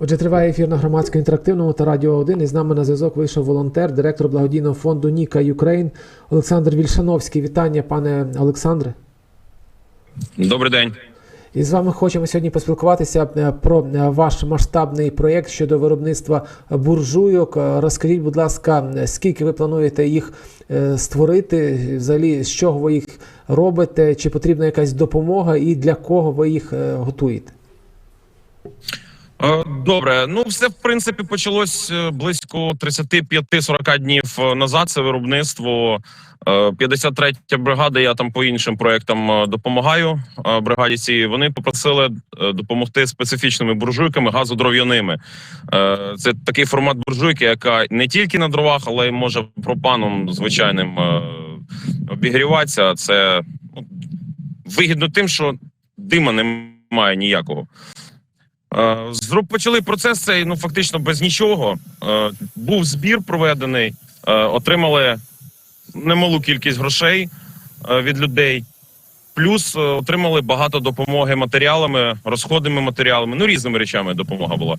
Отже, триває ефір на громадсько інтерактивному та радіо 1. І з нами на зв'язок вийшов волонтер, директор благодійного фонду Ніка Юкрейн Олександр Вільшановський. Вітання, пане Олександре. Добрий день. І з вами хочемо сьогодні поспілкуватися е, про е, ваш масштабний проєкт щодо виробництва буржуйок. Е, Розкажіть, будь ласка, скільки ви плануєте їх створити? Взагалі, з чого ви їх робите? Чи потрібна якась допомога, і для кого ви їх готуєте? Е, Добре, ну все в принципі почалось е, близько 35-40 днів е, назад. Це виробництво. Е, 53-я бригада. Я там по іншим проектам допомагаю бригаді. Цій вони попросили допомогти специфічними буржуйками газодров'яними. Це такий формат буржуйки, яка не тільки на дровах, але й може пропаном звичайним обігріватися. Це ну, вигідно тим, що дима немає ніякого. Е, почали процес цей ну фактично без нічого. Е, Був збір проведений, е, отримали немалу кількість грошей від людей. Плюс отримали багато допомоги матеріалами, розходними матеріалами, ну різними речами допомога була.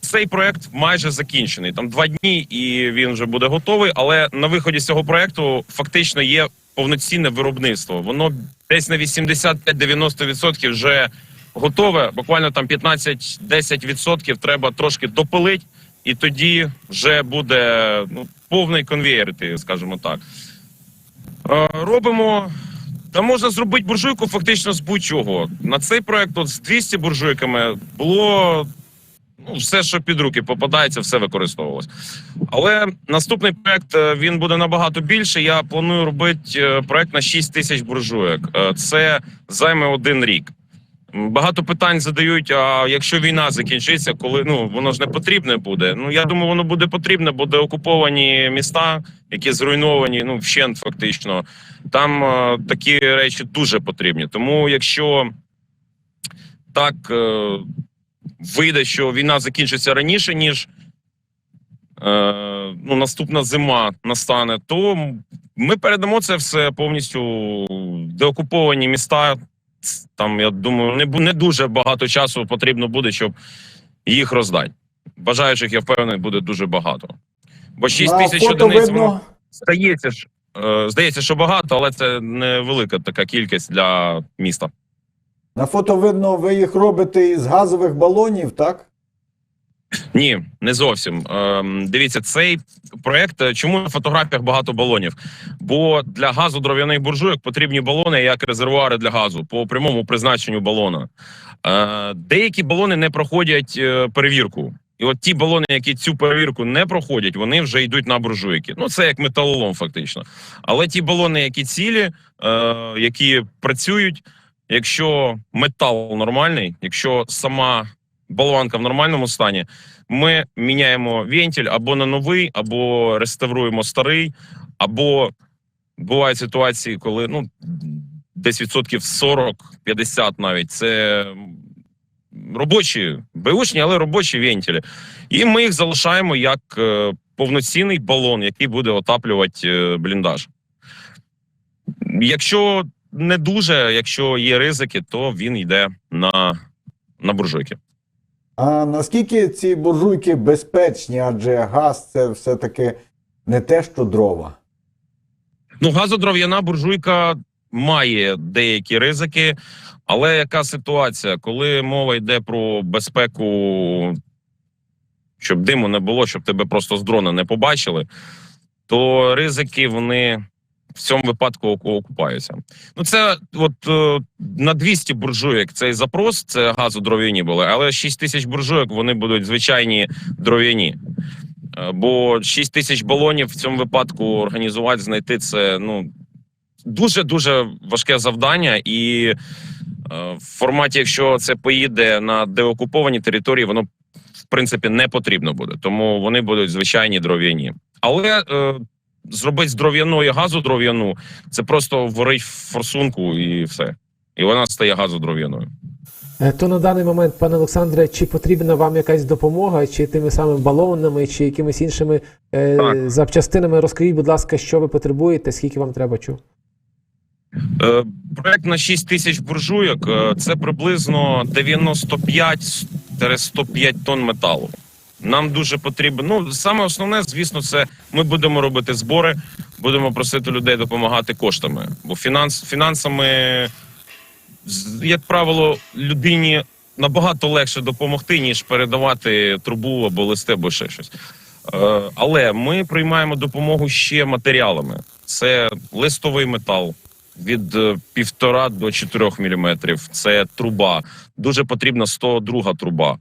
Цей проект майже закінчений. Там два дні, і він вже буде готовий. Але на виході з цього проекту фактично є повноцінне виробництво. Воно десь на 85-90% вже готове. Буквально там 15-10% треба трошки допилити, і тоді вже буде ну, повний конвейер, скажімо так. Е, робимо. Та можна зробити буржуйку фактично з будь-чого. На цей проект от з 200 буржуйками було ну, все, що під руки попадається, все використовувалось. Але наступний проект е, він буде набагато більше. Я планую робити е, проект на 6 тисяч буржуйок. Це займе один рік. Багато питань задають: а якщо війна закінчиться, коли ну воно ж не потрібне буде. Ну я думаю, воно буде потрібне, бо деокуповані міста, які зруйновані, ну вщент фактично. Там е, такі речі дуже потрібні. Тому якщо так е, вийде, що війна закінчиться раніше, ніж е, ну, наступна зима настане, то ми передамо це все повністю деокуповані міста. Там, я думаю, не, не дуже багато часу потрібно буде, щоб їх роздати. Бажаючих, я впевнений, буде дуже багато. Бо 6 тисяч одиниць видно, воно здається ж. е, Здається, що багато, але це невелика така кількість для міста. на фото видно, ви їх робите із газових балонів, так? Ні, не зовсім. Ем, дивіться, цей проект. е, Чому на фотографіях багато балонів? Бо для газу дров'яних буржуйок потрібні балони як резервуари для газу по прямому призначенню балона. Е, деякі балони не проходять е, перевірку. І от ті балони, які цю перевірку не проходять, вони вже йдуть на буржуйки. Ну це як металолом, фактично. Але ті балони, які цілі, е, які працюють, якщо метал нормальний, якщо сама болванка в нормальному стані, ми міняємо вентиль або на новий, або реставруємо старий, або бувають ситуації, коли ну десь відсотків 40-50 навіть це робочі беушні, але робочі вентилі. І ми їх залишаємо як е, повноцінний балон, який буде отаплювати е, бліндаж. Якщо не дуже, якщо є ризики, то він йде на, на буржуйки. А наскільки ці буржуйки безпечні, адже газ це все-таки не те, що дрова. Ну, газодров'яна буржуйка має деякі ризики, але яка ситуація, коли мова йде про безпеку, щоб диму не було, щоб тебе просто з дрона не побачили, то ризики вони в цьому випадку окупаються. Ну, це от е, на 200 буржуйок цей запрос, це газодров'яні були, але 6 тисяч буржуйок вони будуть звичайні дров'яні. Е, Бо 6 тисяч балонів в цьому випадку організувати, знайти це ну дуже дуже важке завдання, і е, в форматі, якщо це поїде на деокуповані території, воно в принципі не потрібно буде. Тому вони будуть звичайні дров'яні. Але е, зробити з дров'яної газу дров'яну це просто варить форсунку і все. І вона стає газодров'яною. Е, То на даний момент, пане Олександре, чи потрібна вам якась допомога, чи тими самими балонами, чи якимись іншими е, запчастинами? Розкажіть, будь ласка, що ви потребуєте, скільки вам треба чого? Е, Проект на 6 тисяч буржуйок е, це приблизно 95 105 тонн металу. Нам дуже потрібно. Ну, саме основне, звісно, це ми будемо робити збори, будемо просити людей допомагати коштами. Бо фінанс, фінансами, як правило, людині набагато легше допомогти, ніж передавати трубу або листи, або ще щось. Е, Але ми приймаємо допомогу ще матеріалами. Це листовий метал від е, півтора до 4 міліметрів. Це труба. Дуже потрібна 102 труба.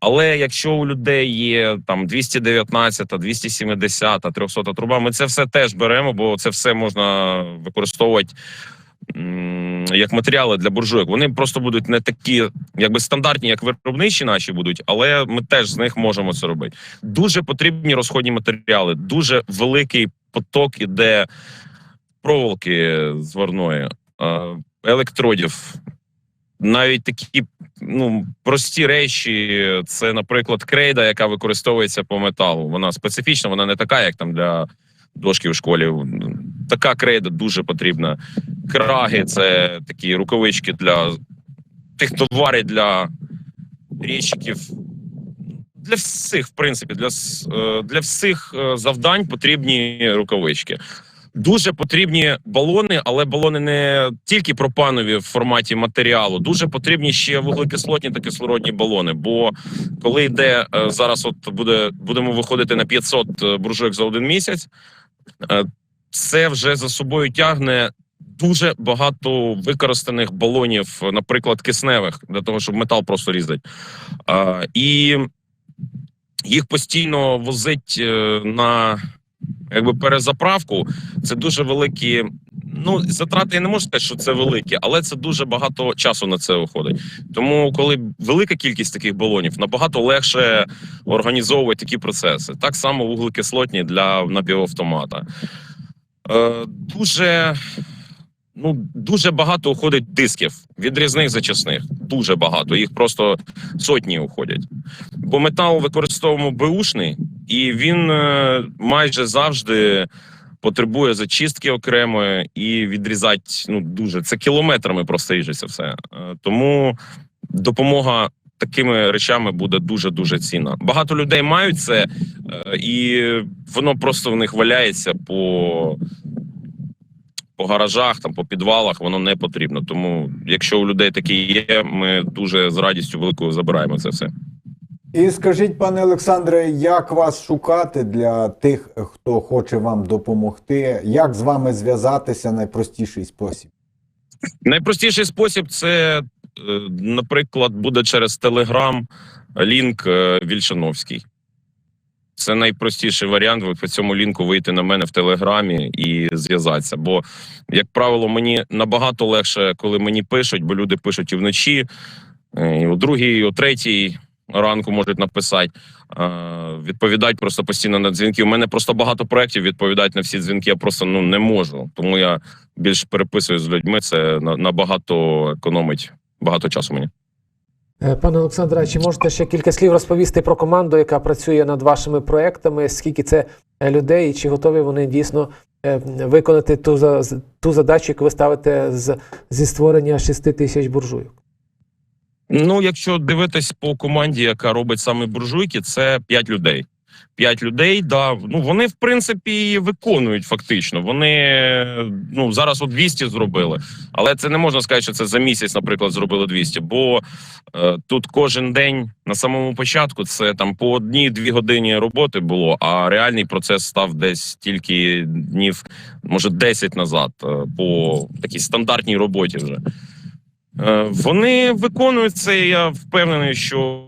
Але якщо у людей є там 219, 270, 300 труба, ми це все теж беремо, бо це все можна використовувати як матеріали для буржуйок. Вони просто будуть не такі, якби стандартні, як виробничі наші будуть, але ми теж з них можемо це робити. Дуже потрібні розходні матеріали, дуже великий поток іде проволоки зварної, електродів. Навіть такі ну прості речі, це, наприклад, крейда, яка використовується по металу. Вона специфічна, вона не така, як там для дошки в школі. Така крейда дуже потрібна. Краги це такі рукавички для тих, хто варять для річиків. Для всіх, в принципі, для, е, для всіх е, завдань потрібні рукавички. Дуже потрібні балони, але балони не тільки пропанові в форматі матеріалу. Дуже потрібні ще вуглекислотні та кислородні балони. Бо коли йде е, зараз, от буде будемо виходити на 500 е, буржуйок за один місяць, е, це вже за собою тягне дуже багато використаних балонів, наприклад, кисневих, для того, щоб метал просто різати. Е, І їх постійно возить на якби перезаправку. Це дуже великі. Ну, затрати я не можу сказати, що це великі, але це дуже багато часу на це уходить. Тому, коли велика кількість таких балонів, набагато легше організовувати такі процеси. Так само вуглекислотні для напівавтомата. Е, дуже, ну, дуже багато уходить дисків від різних зачисних. Дуже багато. Їх просто сотні уходять. Бо метал використовуємо беушний, і він е, майже завжди потребує зачистки окремої і відрізати ну дуже це кілометрами просто ріжеться все. Е, Тому допомога такими речами буде дуже дуже цінна. Багато людей мають це, е, і воно просто в них валяється по. По гаражах, там по підвалах воно не потрібно. Тому, якщо у людей такі є, ми дуже з радістю великою забираємо це все. І скажіть, пане Олександре, як вас шукати для тих, хто хоче вам допомогти? Як з вами зв'язатися найпростіший спосіб? Найпростіший спосіб це, е, наприклад, буде через Телеграм лінк е, Вільшановський. Це найпростіший варіант. Ви по цьому лінку вийти на мене в Телеграмі і зв'язатися. Бо, як правило, мені набагато легше, коли мені пишуть, бо люди пишуть і вночі, е, і о другій, і о третій ранку можуть написати. Е, Відповідати просто постійно на дзвінки. У мене просто багато проєктів відповідати на всі дзвінки. Я просто ну не можу. Тому я більш переписую з людьми. Це на- набагато економить багато часу мені. Е, Пане Олександре, чи можете ще кілька слів розповісти про команду, яка працює над вашими проектами? Скільки це е, людей, і чи готові вони дійсно виконати ту, ту задачу, яку ви ставите з, зі створення 6 тисяч буржуйок? Ну, якщо дивитись по команді, яка робить саме буржуйки, це 5 людей. 5 людей, да, ну вони в принципі виконують фактично. Вони ну зараз от 200 зробили, але це не можна сказати, що це за місяць, наприклад, зробили 200, бо е, тут кожен день на самому початку це там по одній-дві годині роботи було, а реальний процес став десь тільки днів, може 10 назад, е, по такій стандартній роботі вже. Е, Вони виконують це. Я впевнений, що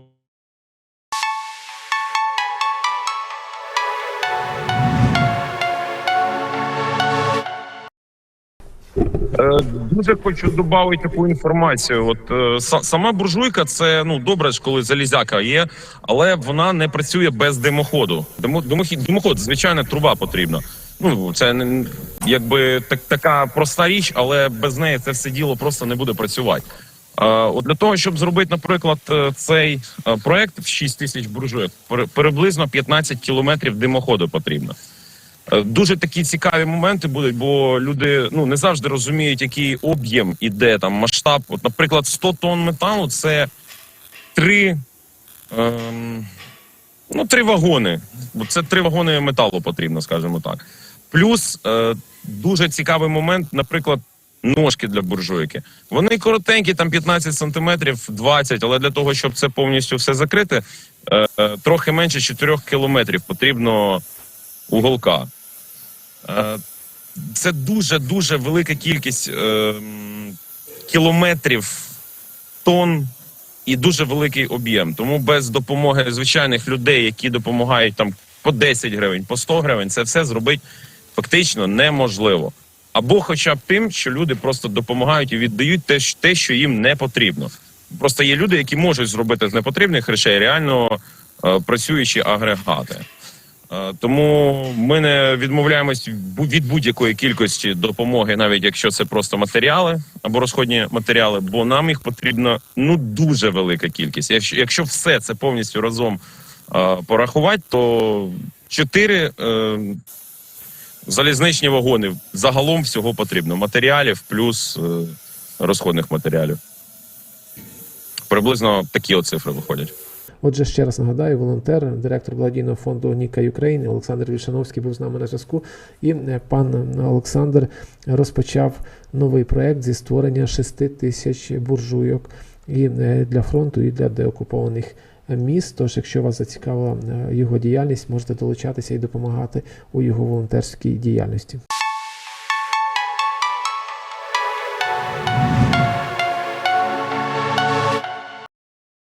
Е, Дуже хочу додати таку інформацію. От е, сама буржуйка, це ну добре, ж, коли залізяка є, але вона не працює без димоходу. Димо, димохід, димоход, звичайно, труба потрібна. Ну це не якби так, така проста річ, але без неї це все діло просто не буде працювати. От для того, щоб зробити, наприклад, е, цей е, проект в 6 тисяч буржуйок, приблизно 15 кілометрів димоходу потрібно. Е, Дуже такі цікаві моменти будуть, бо люди ну не завжди розуміють, який об'єм іде там масштаб. От, наприклад, 100 тонн металу це три Ем, ну, три вагони. Це три вагони металу потрібно, скажімо так. Плюс е, дуже цікавий момент, наприклад, ножки для буржуйки. Вони коротенькі, там 15 сантиметрів, 20, але для того, щоб це повністю все закрити, е, е, трохи менше 4 кілометрів потрібно уголка. Е, це дуже дуже велика кількість е, кілометрів, тонн і дуже великий об'єм. Тому без допомоги звичайних людей, які допомагають там по 10 гривень, по 100 гривень, це все зробити фактично неможливо. Або хоча б тим, що люди просто допомагають і віддають те, те, що їм не потрібно. Просто є люди, які можуть зробити з непотрібних речей реально е, працюючі агрегати. Е, Тому ми не відмовляємось від будь-якої кількості допомоги, навіть якщо це просто матеріали або розходні матеріали, бо нам їх потрібна ну дуже велика кількість. Якщо, якщо все це повністю разом е, порахувати, то чотири е, залізничні вагони загалом всього потрібно: матеріалів плюс е, розходних матеріалів. Приблизно такі от цифри виходять. Отже, ще раз нагадаю, волонтер, директор благодійного фонду Ніка Юкрейн Олександр Вільшановський був з нами на зв'язку. І е, пан Олександр розпочав новий проект зі створення 6 тисяч буржуйок і е, для фронту, і для деокупованих міст. Тож, якщо вас зацікавила е, його діяльність, можете долучатися і допомагати у його волонтерській діяльності.